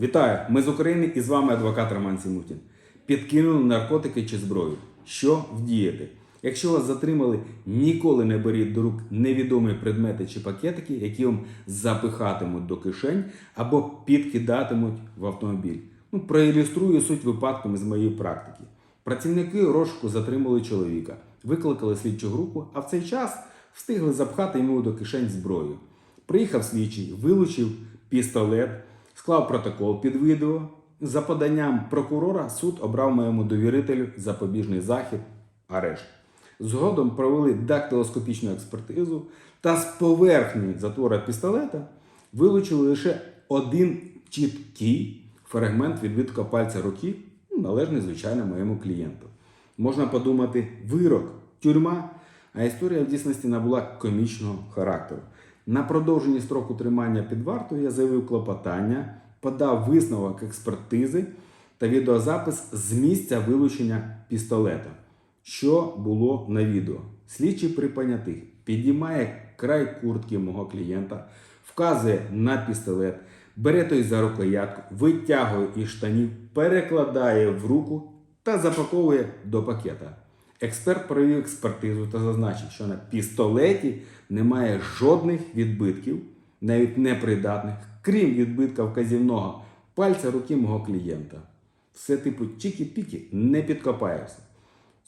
Вітаю! Ми з України і з вами адвокат Роман Сімутін. Підкинули наркотики чи зброю. Що вдіяти? Якщо вас затримали, ніколи не беріть до рук невідомі предмети чи пакетики, які вам запихатимуть до кишень або підкидатимуть в автомобіль. Ну, проілюструю суть випадками з моєї практики. Працівники розшуку затримали чоловіка, викликали слідчу групу, а в цей час встигли запхати йому до кишень зброю. Приїхав слідчий, вилучив пістолет, склав протокол під відео. За поданням прокурора суд обрав моєму довірителю запобіжний захід, арешт. Згодом провели дактилоскопічну експертизу та з поверхні затвора пістолета вилучили лише один чіткий фрагмент відбитка пальця руки, ну, належний, звичайно, моєму клієнту. Можна подумати, вирок, тюрма, а історія в дійсності набула комічного характеру. На продовженні строку тримання під вартою я заявив клопотання, подав висновок експертизи та відеозапис з місця вилучення пістолета, що було на відео. Слідчий при понятих підіймає край куртки мого клієнта, вказує на пістолет, бере той за рукоятку, витягує із штанів, перекладає в руку та запаковує до пакета. Експерт провів експертизу та зазначив, що на пістолеті немає жодних відбитків, навіть непридатних, крім відбитка вказівного пальця руки мого клієнта. Все типу чікі-пікі не підкопаєшся.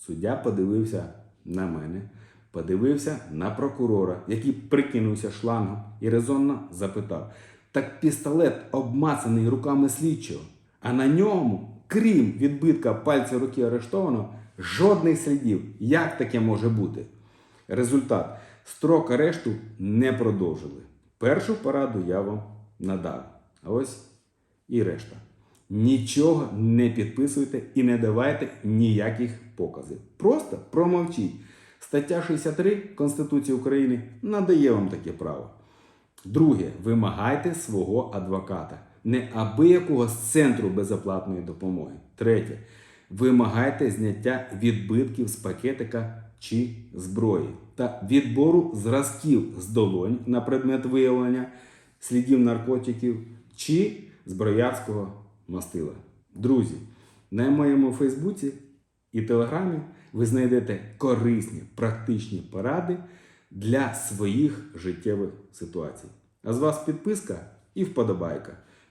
Суддя подивився на мене, подивився на прокурора, який прикинувся шлангом і резонно запитав: так пістолет обмацаний руками слідчого, а на ньому, крім відбитка пальця руки арештованого, жодних слідів. Як таке може бути? Результат: строк арешту не продовжили. Першу пораду я вам надав. А ось і решта. Нічого не підписуйте і не давайте ніяких показів. Просто промовчіть. Стаття 63 Конституції України надає вам таке право. Друге, вимагайте свого адвоката, не абиякого з центру безоплатної допомоги. Третє, вимагайте зняття відбитків з пакетика чи зброї та відбору зразків з долонь на предмет виявлення слідів наркотиків чи зброярського мастила. Друзі, на моєму Фейсбуці і Телеграмі ви знайдете корисні практичні поради для своїх життєвих ситуацій. А з вас підписка і вподобайка.